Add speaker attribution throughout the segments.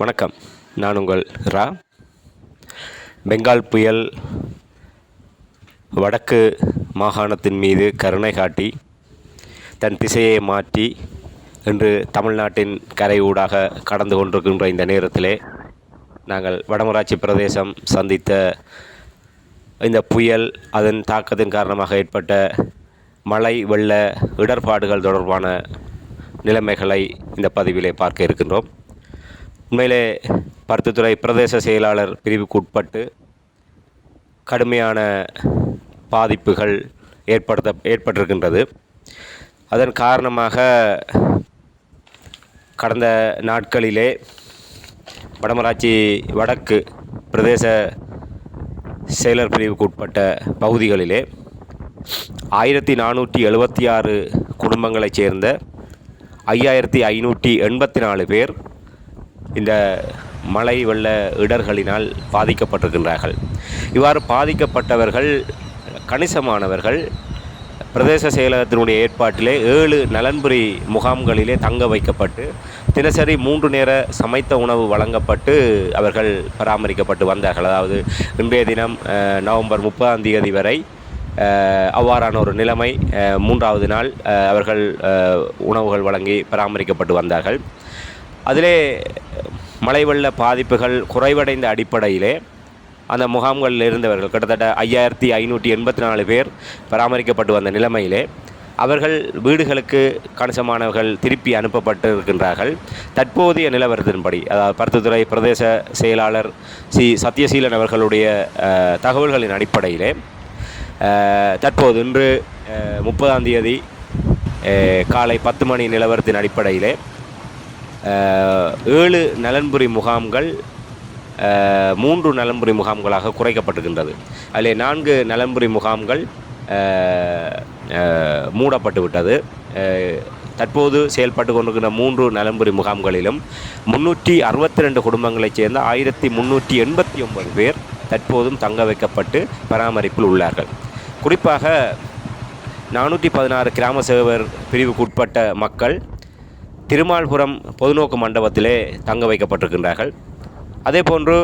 Speaker 1: வணக்கம். நான் உங்கள் ரா. பெங்கால் புயல் வடக்கு மாகாணத்தின் மீது கருணை காட்டி தன் திசையை மாற்றி இன்று தமிழ்நாட்டின் கரை ஊடாக கடந்து கொண்டிருக்கின்ற இந்த நேரத்திலே நாங்கள் வடமராட்சி பிரதேசம் சந்தித்த இந்த புயல் அதன் தாக்கத்தின் காரணமாக ஏற்பட்ட மழை வெள்ள இடர்பாடுகள் தொடர்பான நிலைமைகளை இந்த பதிவிலே பார்க்க இருக்கின்றோம். உண்மையிலே பருத்தித்துறை பிரதேச செயலாளர் பிரிவுக்கு உட்பட்டு கடுமையான பாதிப்புகள் ஏற்படுத்த ஏற்பட்டிருக்கின்றது. அதன் காரணமாக கடந்த நாட்களிலே வடமராட்சி வடக்கு பிரதேச செயலர் பிரிவுக்கு உட்பட்ட பகுதிகளிலே ஆயிரத்தி நானூற்றி எழுபத்தி ஆறு குடும்பங்களைச் சேர்ந்த ஐயாயிரத்தி ஐநூற்றி எண்பத்தி நாலு பேர் இந்த மழை வெள்ள இடர்களினால் பாதிக்கப்பட்டிருக்கின்றார்கள். இவ்வாறு பாதிக்கப்பட்டவர்கள் கணிசமானவர்கள் பிரதேச செயலகத்தினுடைய ஏற்பாட்டிலே ஏழு நலன்புரி முகாம்களிலே தங்க வைக்கப்பட்டு தினசரி மூன்று நேர சமைத்த உணவு வழங்கப்பட்டு அவர்கள் பராமரிக்கப்பட்டு வந்தார்கள். அதாவது இன்றைய தினம் நவம்பர் முப்பதாம் தேதி வரை அவ்வாறான ஒரு நிலைமை மூன்றாவது நாள் அவர்கள் உணவுகள் வழங்கி பராமரிக்கப்பட்டு வந்தார்கள். அதிலே மழை வெள்ள பாதிப்புகள் குறைவடைந்த அடிப்படையிலே அந்த முகாம்களில் இருந்தவர்கள் கிட்டத்தட்ட ஐயாயிரத்தி ஐநூற்றி எண்பத்தி நாலு பேர் பராமரிக்கப்பட்டு வந்த நிலைமையிலே அவர்கள் வீடுகளுக்கு கணிசமானவர்கள் திருப்பி அனுப்பப்பட்டு இருக்கின்றார்கள் தற்போதைய நிலவரத்தின்படி அதாவது பருத்தித்துறை பிரதேச செயலாளர் சி. சத்யசீலன் அவர்களுடைய தகவல்களின் அடிப்படையிலே தற்போது இன்று முப்பதாம் தேதி காலை பத்து மணி நிலவரத்தின் அடிப்படையிலே ஏழு நலன்புரி முகாம்கள் மூன்று நலன்புரி முகாம்களாக குறைக்கப்பட்டிருக்கின்றது. அதில் நான்கு நலன்புரி முகாம்கள் மூடப்பட்டு விட்டது. தற்போது செயல்பட்டு கொண்டிருக்கிற மூன்று நலன்புரி முகாம்களிலும் முன்னூற்றி அறுபத்தி ரெண்டு குடும்பங்களைச் சேர்ந்த ஆயிரத்தி முன்னூற்றி எண்பத்தி ஒன்பது பேர் தற்போதும் தங்க வைக்கப்பட்டு பராமரிப்பில் உள்ளார்கள். குறிப்பாக நானூற்றி பதினாறு கிராம சேவர் பிரிவுக்குட்பட்ட மக்கள் திருமால்புரம் பொதுநோக்கு மண்டபத்திலே தங்க வைக்கப்பட்டிருக்கின்றார்கள். அதே போன்று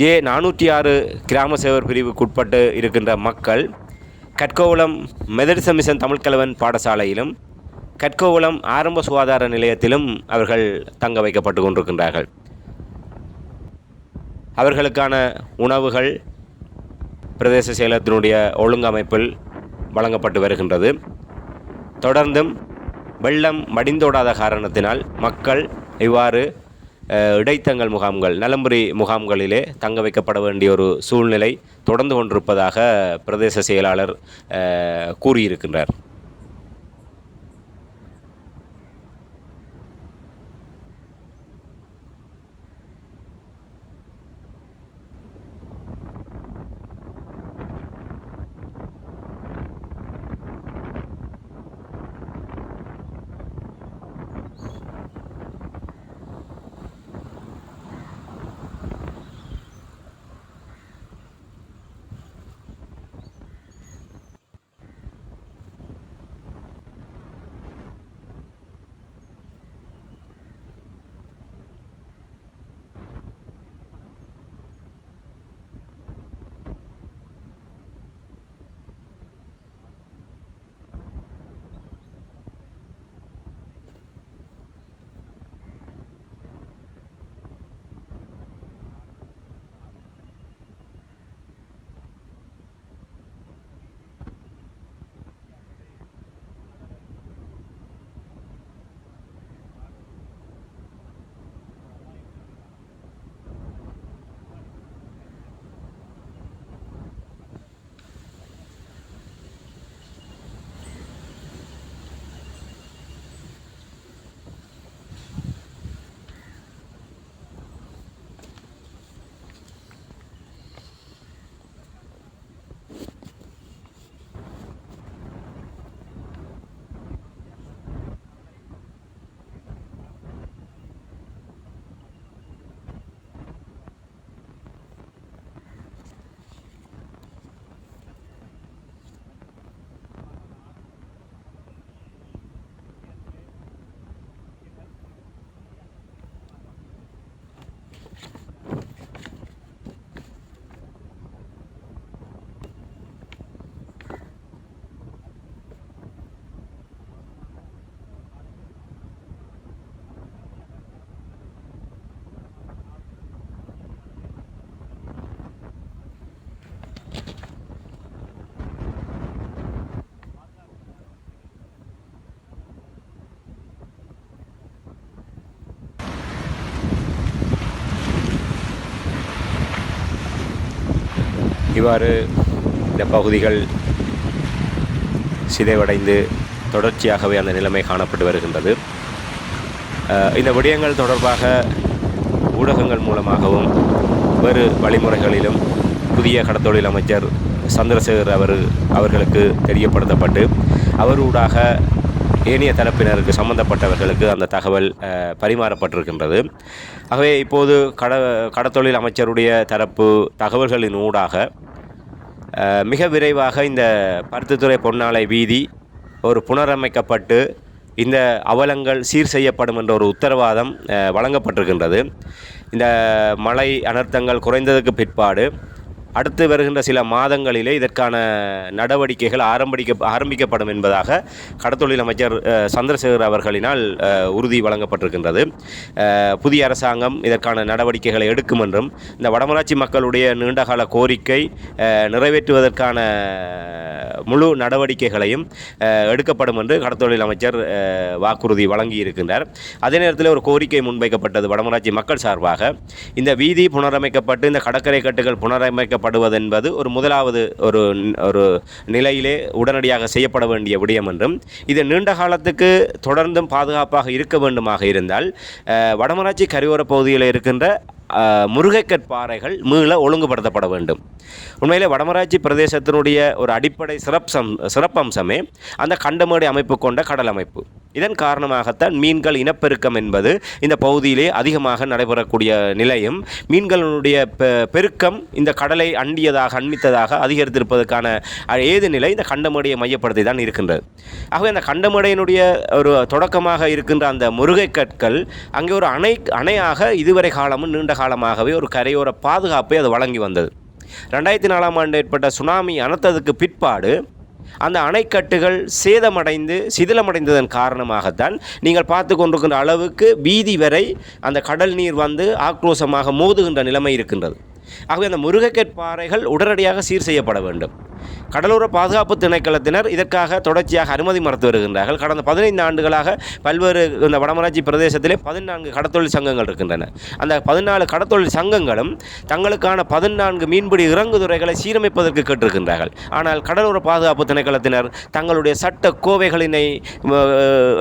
Speaker 1: ஜே நானூற்றி ஆறு கிராம சேவர் பிரிவுக்குட்பட்டு இருக்கின்ற மக்கள் கட்கோவளம் மெதடிச மிஷன் தமிழ்கலவன் பாடசாலையிலும் கட்கோவளம் ஆரம்ப சுகாதார நிலையத்திலும் அவர்கள் தங்க வைக்கப்பட்டு கொண்டிருக்கின்றார்கள். அவர்களுக்கான உணவுகள் பிரதேச செயலத்தினுடைய ஒழுங்கமைப்பில் வழங்கப்பட்டு வருகின்றது. தொடர்ந்தும் வெள்ளம் மடிந்தோடாத காரணத்தினால் மக்கள் இவ்வாறு இடைத்தங்கல் முகாம்கள் நலம்புரி முகாம்களிலே தங்க வைக்கப்பட வேண்டிய ஒரு சூழ்நிலை தொடர்ந்து கொண்டிருப்பதாக பிரதேச செயலாளர் கூறியிருக்கின்றார். இவ்வாறு இந்த பகுதிகள் சிதைவடைந்து தொடர்ச்சியாகவே அந்த நிலைமை காணப்பட்டு வருகின்றது. இந்த விடயங்கள் தொடர்பாக ஊடகங்கள் மூலமாகவும் வேறு வழிமுறைகளிலும் புதிய கடத்தொழில் அமைச்சர் சந்திரசேகர் அவர் அவர்களுக்கு தெரியப்படுத்தப்பட்டு அவரூடாக ஏனைய தரப்பினருக்கு சம்பந்தப்பட்டவர்களுக்கு அந்த தகவல் பரிமாறப்பட்டிருக்கின்றது. ஆகவே இப்போது கட கடத்தொழில் அமைச்சருடைய தரப்பு தகவல்களின் ஊடாக மிக விரைவாக இந்த பருத்தித்துறை பொன்னாலை வீதி ஒரு புனரமைக்கப்பட்டு இந்த அவலங்கள் சீர் செய்யப்படும் என்ற ஒரு உத்தரவாதம் வழங்கப்பட்டிருக்கின்றது. இந்த மழை அனர்த்தங்கள் குறைந்ததுக்கு பிற்பாடு அடுத்து வருகின்ற சில மாதங்களிலே இதற்கான நடவடிக்கைகள் ஆரம்பிக்க ஆரம்பிக்கப்படும் என்பதாக கடத்தொழில் அமைச்சர் சந்திரசேகர் அவர்களினால் உறுதி வழங்கப்பட்டிருக்கின்றது. புதிய அரசாங்கம் இதற்கான நடவடிக்கைகளை எடுக்கும் என்றும் இந்த வடமராட்சி மக்களுடைய நீண்டகால கோரிக்கை நிறைவேற்றுவதற்கான முழு நடவடிக்கைகளையும் எடுக்கப்படும் என்று கடத்தொழில் அமைச்சர் வாக்குறுதி வாக்குறுதி வழங்கியிருக்கின்றார். அதே நேரத்தில் ஒரு கோரிக்கை முன்வைக்கப்பட்டது வடமராட்சி மக்கள் சார்பாக. இந்த வீதி புனரமைக்கப்பட்டு இந்த கடற்கரை கட்டுகள் புனரமைக்கப்பட்டு என்பது ஒரு முதலாவது ஒரு ஒரு நிலையிலே உடனடியாக செய்யப்பட வேண்டிய விடயம் என்றும் இது நீண்ட காலத்துக்கு தொடர்ந்தும் பாதுகாப்பாக இருக்க வேண்டுமாக இருந்தால் வடமராட்சி கரையோர பகுதியில் இருக்கின்ற முருகைக்கற் பாறைகள் மீள ஒழுங்குபடுத்தப்பட வேண்டும். உண்மையிலே வடமராட்சி பிரதேசத்தினுடைய ஒரு அடிப்படை சிறப்பம் சிறப்பம்சமே அந்த கண்டமேடு அமைப்பு கொண்ட கடல் அமைப்பு. இதன் காரணமாகத்தான் மீன்கள் இனப்பெருக்கம் என்பது இந்த பகுதியிலே அதிகமாக நடைபெறக்கூடிய நிலையும் மீன்களுடைய பெ- பெருக்கம் இந்த கடலை அண்டியதாக அண்மித்ததாக அதிகரித்திருப்பதற்கான ஏது நிலை இந்த கண்டமடையை மையப்படுத்தி தான் இருக்கின்றது. ஆகவே அந்த கண்டமடையினுடைய ஒரு தொடக்கமாக இருக்கின்ற அந்த முருகை கற்கள் அங்கே ஒரு அணை அணையாக இதுவரை காலமும் நீண்ட காலமாகவே ஒரு கரையோர பாதுகாப்பை அது வழங்கி வந்தது. ரெண்டாயிரத்தி நாலாம் ஆண்டு ஏற்பட்ட சுனாமி அனர்த்தத்துக்கு பிற்பாடு அந்த அணைக்கட்டுகள் சேதமடைந்து சிதிலமடைந்ததன் காரணமாகத்தான் நீங்கள் பார்த்து கொண்டிருக்கின்ற அளவுக்கு வீதி வரை அந்த கடல் நீர் வந்து ஆக்ரோஷமாக மோதுகின்ற நிலைமை இருக்கின்றது. ஆகவே அந்த முருகைக்கற் பாறைகள் உடனடியாக சீர் செய்யப்பட வேண்டும். கடலோர பாதுகாப்பு திணைக்களத்தினர் இதற்காக தொடர்ச்சியாக அனுமதி மறுத்து வருகின்றார்கள். கடந்த பதினைந்து ஆண்டுகளாக பல்வேறு இந்த வடமராட்சி பிரதேசத்திலே பதினான்கு கடத்தொழில் சங்கங்கள் இருக்கின்றன. அந்த பதினாலு கடத்தொழில் சங்கங்களும் தங்களுக்கான பதினான்கு மீன்பிடி இறங்குதுறைகளை சீரமைப்பதற்கு கேட்டிருக்கின்றார்கள். ஆனால் கடலோர பாதுகாப்பு திணைக்களத்தினர் தங்களுடைய சட்ட கோவைகளினை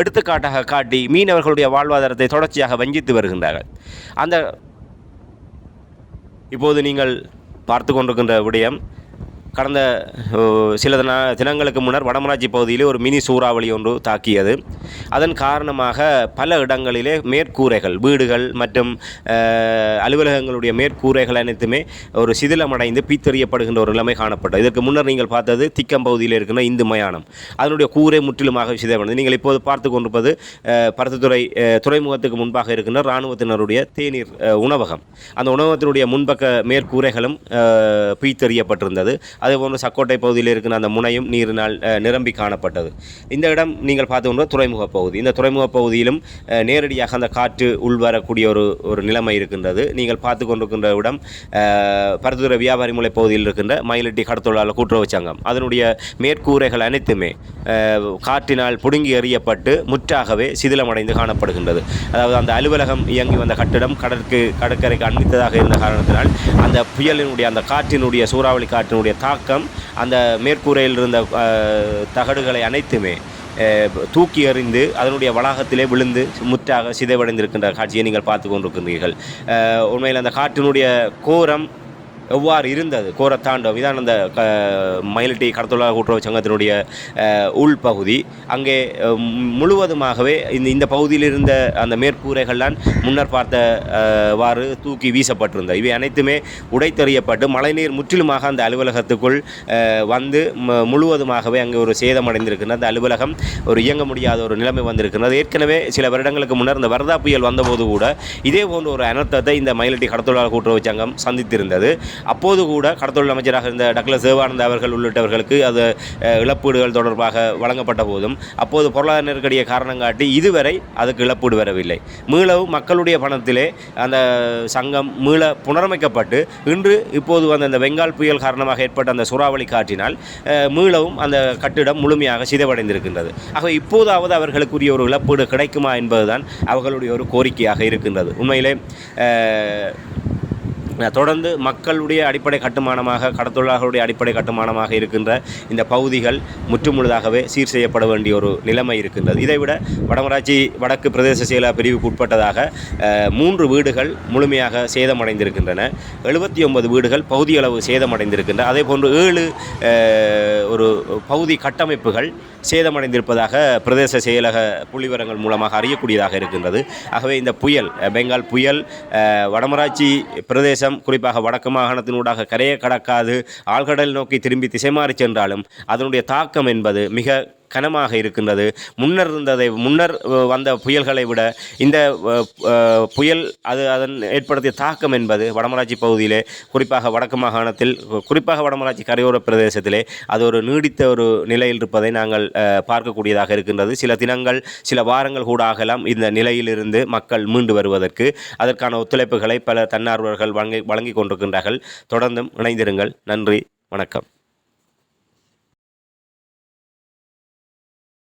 Speaker 1: எடுத்துக்காட்டாக காட்டி மீனவர்களுடைய வாழ்வாதாரத்தை தொடர்ச்சியாக வஞ்சித்து வருகின்றார்கள். அந்த இப்போது நீங்கள் பார்த்து கொண்டிருக்கின்ற விடயம் கடந்த சில தின தினங்களுக்கு முன்னர் வடமராட்சி பகுதியிலே ஒரு மினி சூறாவளி ஒன்று தாக்கியது. அதன் காரணமாக பல இடங்களிலே மேற்கூரைகள் வீடுகள் மற்றும் அலுவலகங்களுடைய மேற்கூரைகள் அனைத்துமே ஒரு சிதிலமடைந்து பீத்தறியப்படுகின்ற ஒரு நிலைமை காணப்பட்டது. இதற்கு முன்னர் நீங்கள் பார்த்தது திக்கம் பகுதியில் இருக்கின்ற இந்து மயானம். அதனுடைய கூரை முற்றிலுமாக சிதைவடைந்தது நீங்கள் இப்போது பார்த்து கொண்டிருப்பது பருத்தத்துறை துறைமுகத்துக்கு முன்பாக இருக்கின்ற இராணுவத்தினருடைய தேநீர் உணவகம். அந்த உணவகத்தினுடைய முன்பக்க மேற்கூரைகளும் பீத்தறியப்பட்டிருந்தது. அதேபோன்று சக்கோட்டை பகுதியில் இருக்கிற அந்த முனையும் நீரினால் நிரம்பி காணப்பட்டது. இந்த இடம் நீங்கள் பார்த்து கொண்டு துறைமுக பகுதி. இந்த துறைமுக பகுதியிலும் நேரடியாக அந்த காற்று உள்வரக்கூடிய ஒரு ஒரு நிலைமை இருக்கின்றது. நீங்கள் பார்த்து கொண்டிருக்கின்ற இடம் பரதுர வியாபாரி முலை பகுதியில் இருக்கின்ற மயிலட்டி கடத்தொழிலாளர் கூட்டுறவு சங்கம். அதனுடைய மேற்கூரைகள் அனைத்துமே காற்றினால் புடுங்கி எறியப்பட்டு முற்றாகவே சிதிலமடைந்து காணப்படுகின்றது. அதாவது அந்த அலுவலகம் இயங்கி வந்த கட்டிடம் கடற்கு கடற்கரைக்கு அண்மித்ததாக இருந்த காரணத்தினால் அந்த புயலினுடைய அந்த காற்றினுடைய சூறாவளி காற்றினுடைய தாக்கம் அந்த மேற்கூரையில் இருந்த தகடுகளை அனைத்துமே தூக்கி எறிந்து அதனுடைய வளாகத்திலே விழுந்து முற்றாக சிதைவடைந்திருக்கின்ற காட்சியை நீங்கள் பார்த்து கொண்டிருக்கின்றீர்கள் உண்மையில் அந்த காற்றினுடைய கோரம் எவ்வாறு இருந்தது? கோரத்தாண்டவம் இதான் அந்த க மயிலட்டி கடத்தொழிலாளர் கூட்டுறவு சங்கத்தினுடைய உள்பகுதி. அங்கே முழுவதுமாகவே இந்த இந்த பகுதியில் இருந்த அந்த மேற்கூரைகள்லாம் முன்னர் பார்த்தவாறு தூக்கி வீசப்பட்டிருந்தது. இவை அனைத்துமே உடைத்தெறியப்பட்டு மழைநீர் முற்றிலுமாக அந்த அலுவலகத்துக்குள் வந்து முழுவதுமாகவே அங்கே ஒரு சேதமடைந்திருக்கிறது அந்த அலுவலகம் ஒரு இயங்க முடியாத ஒரு நிலைமை வந்திருக்கிறது ஏற்கனவே சில வருடங்களுக்கு முன்னர் இந்த வரதா புயல் வந்தபோது கூட இதே போன்ற ஒரு அனர்த்தத்தை இந்த மயிலட்டி கடத்தொழிலாளர் கூட்டுறவு சங்கம் சந்தித்திருந்தது. அப்போது கூட கடத்தொழில் அமைச்சராக இருந்த டக்ளஸ் தேவானந்த அவர்கள் உள்ளிட்டவர்களுக்கு அது இழப்பீடுகள் தொடர்பாக வழங்கப்பட்ட போதும். அப்போது பொருளாதார நெருக்கடியை காரணம் காட்டி இதுவரை அதுக்கு இழப்பீடு வரவில்லை. மீளவும் மக்களுடைய பணத்திலே அந்த சங்கம் மீள புனரமைக்கப்பட்டு இன்று இப்போது வந்த அந்த பெங்கால் புயல் காரணமாக ஏற்பட்ட அந்த சூறாவளி காற்றினால் மீளவும் அந்த கட்டிடம் முழுமையாக சிதைவடைந்திருக்கின்றது. ஆக இப்போதாவது அவர்களுக்குரிய ஒரு இழப்பீடு கிடைக்குமா என்பதுதான் அவர்களுடைய ஒரு கோரிக்கையாக இருக்கின்றது. உண்மையிலே தொடர்ந்து மக்களுடைய அடிப்படை கட்டுமானமாக கடத்தொழிலாளர்களுடைய அடிப்படை கட்டுமானமாக இருக்கின்ற இந்த பகுதிகள் முற்றுமுழுதாகவே சீர் செய்யப்பட வேண்டிய ஒரு நிலைமை இருக்கின்றது. இதைவிட வடமராட்சி வடக்கு பிரதேச செயலா பிரிவுக்கு உட்பட்டதாக மூன்று வீடுகள் முழுமையாக சேதமடைந்திருக்கின்றன. எழுபத்தி ஒன்பது வீடுகள் பகுதியளவு சேதமடைந்திருக்கின்றன. அதே போன்று ஏழு ஒரு பகுதி கட்டமைப்புகள் சேதமடைந்திருப்பதாக பிரதேச செயலக புள்ளிவரங்கள் மூலமாக அறியக்கூடியதாக இருக்கின்றது. ஆகவே இந்த புயல் பெங்கால் புயல் வடமராட்சி பிரதேசம் குறிப்பாக வடக்கு மாகாணத்தினூடாக கரையை கடக்காது ஆழ்கடல் நோக்கி திரும்பி திசை மாறி சென்றாலும் அதனுடைய தாக்கம் என்பது மிக கனமாக இருக்கின்றது. முன்னர் இருந்ததை முன்னர் வந்த புயல்களை விட இந்த புயல் அது அதன் ஏற்படுத்திய தாக்கம் என்பது வடமராட்சி பகுதியிலே குறிப்பாக வடக்கு மாகாணத்தில் குறிப்பாக வடமராட்சி கரையோர பிரதேசத்திலே அது ஒரு நீடித்த ஒரு நிலையில் இருப்பதை நாங்கள் பார்க்கக்கூடியதாக இருக்கின்றது. சில தினங்கள் சில வாரங்கள் கூட ஆகலாம் இந்த நிலையிலிருந்து மக்கள் மீண்டு வருவதற்கு. அதற்கான ஒத்துழைப்புகளை பல தன்னார்வலர்கள் வழங்கி வழங்கி கொண்டிருக்கின்றார்கள். தொடர்ந்தும் இணைந்திருங்கள். நன்றி. வணக்கம்.